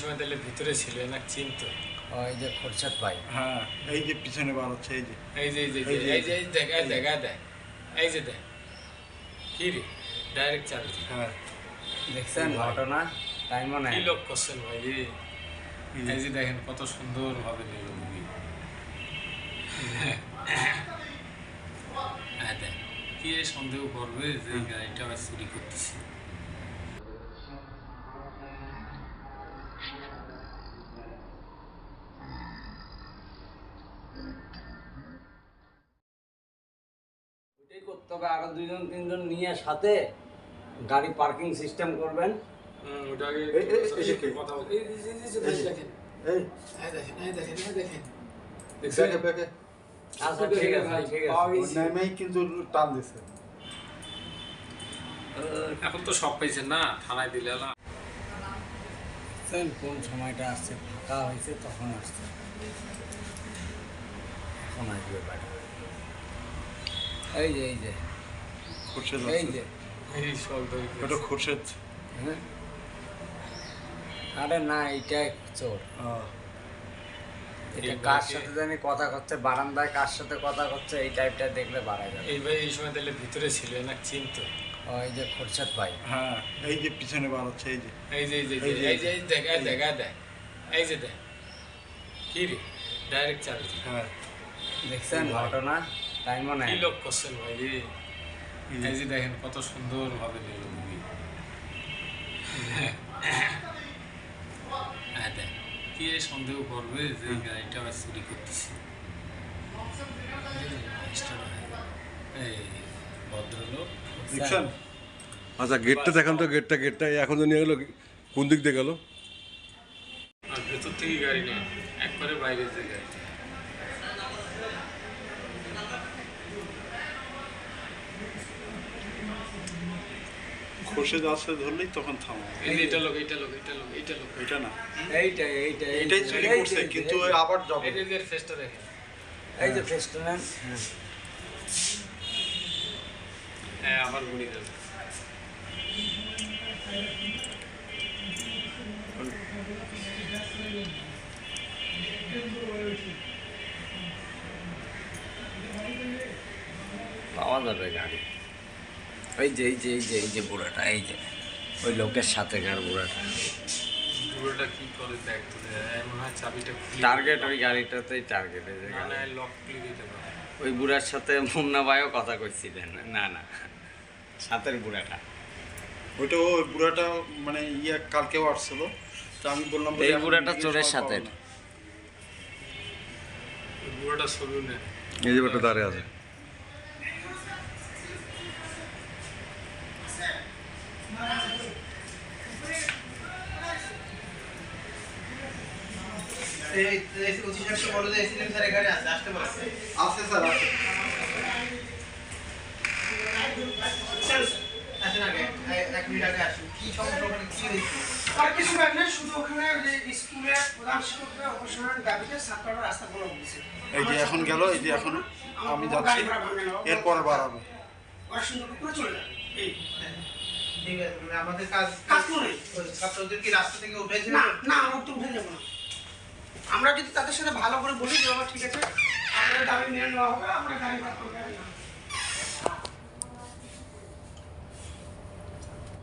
সময় তাহলে ভিতরে ছিল না চিন্ত। ওই যে খোরশেদ ভাই। হ্যাঁ। এই যে পিছনে বার হচ্ছে এই যে। এই যে এই যে এই যে, দেখ এই দেখ দেখ এই যে দেখ। কি রে? ডাইরেক্ট চাবি হ্যাঁ। দেখছেন ঘটনা? নেই কি লোক করছেন ভাই রে? এই যে। দেখেন কত সুন্দর ভাবে নিল মুভি হ্যাঁ দেখ। কি সন্দেহ করবে যে গাড়িটা আবার চুরি করতেছে? ওইটাই করতে হবে আরও দুইজন তিনজন নিয়ে সাথে গাড়ি পার্কিং সিস্টেম করবেন। এখন তো সব পাইছেন না থানায় দিলে না। কোন সময়টা আসছে ফাঁকা হয়েছে তখন আসছে। এখন আসবে বাড়ি। এই যে এই যে। খুরশেদ এই যে। এই সব ধরে ওটা খুরশেদ। হ্যাঁ। আরে না এইটাই চোর। এটা কার সাথে জানি কথা করছে বারান্দায় কার সাথে কথা করছে এই টাইপটা দেখলে বাড়া যাবে। এই ভাই এই সময় তাহলে ভিতরে ছিল না চিন্ত? ওই যে খোরশেদ ভাই। হ্যাঁ এই যে পিছনে বার হচ্ছে এই যে। এই যে এই যে এই যে, এই যে এই দেখ এই দেখ এই দেখ। এই যে দেখ। কি রে? ডাইরেক্ট চাবি। হ্যাঁ। দেখছেন ঘটনা? টাইমও নেই কি লোক করছেন ভাই? এই যে দেখেন কত সুন্দর ভাবে নিল মুভি হ্যাঁ কি সন্দেহ করবে যে গাড়িটা আবার চুরি করতেছে? এই ভদ্রলোক। আচ্ছা গেটটা দেখান তো গেটটা গেটটা এখন তো নিয়ে গেলো কোন দিক দিয়ে গেল? আর ভেতর থেকে গাড়ি নেই একবারে বাইরে যে গাড়ি খুরশেদ আসছে ধরলেই তখন থামো। এটা লোক এটা লোক এটা লোক এটা লোক। এটা না। এইটাই এইটাই চুরি করছে কিন্তু আবার যাবে এই যে ফেসটা দেখেন। এই যে হ্যাঁ হ্যাঁ আবার যাবে পাওয়া যাবে গাড়ি। এই যে এই যে এই যে এই যে বুড়াটা এই যে। ওই লোকের সাথে গার বুড়াটা? পুরোটা কি করে দেখ মনে হয় চাবিটা টার্গেট ওই গাড়িটাতেই টার্গেট এই যে না গাড়ি। লক খুলে দিতে পারে। ওই বুড়ার সাথে মুন্না ভাইও কথা কইছিলেন। না না সাথের বুড়াটা। ওইটা ওই বুড়াটা মানে ইয়ে কালকেও আসছিল। তো আমি বললাম এই বুড়াটা চোরের সাথে। ওই এই যে দাঁড়িয়ে আছে। রাস্তা বন্ধ। এই যে এখন গেল, এই যে এখন আমি যাচ্ছি, এরপরে সুন্দর করে চলে যাবে। ঠিক আছে মানে আমাদের কাজ কাজ করে। ছাত্রদের কি রাস্তা থেকে উঠেছিল না না আমরা তো উঠে যাব না। আমরা যদি তাদের সাথে ভালো করে বলি যে বাবা ঠিক আছে আমাদের দাবি মেনে নেওয়া হবে আমরা গাড়ি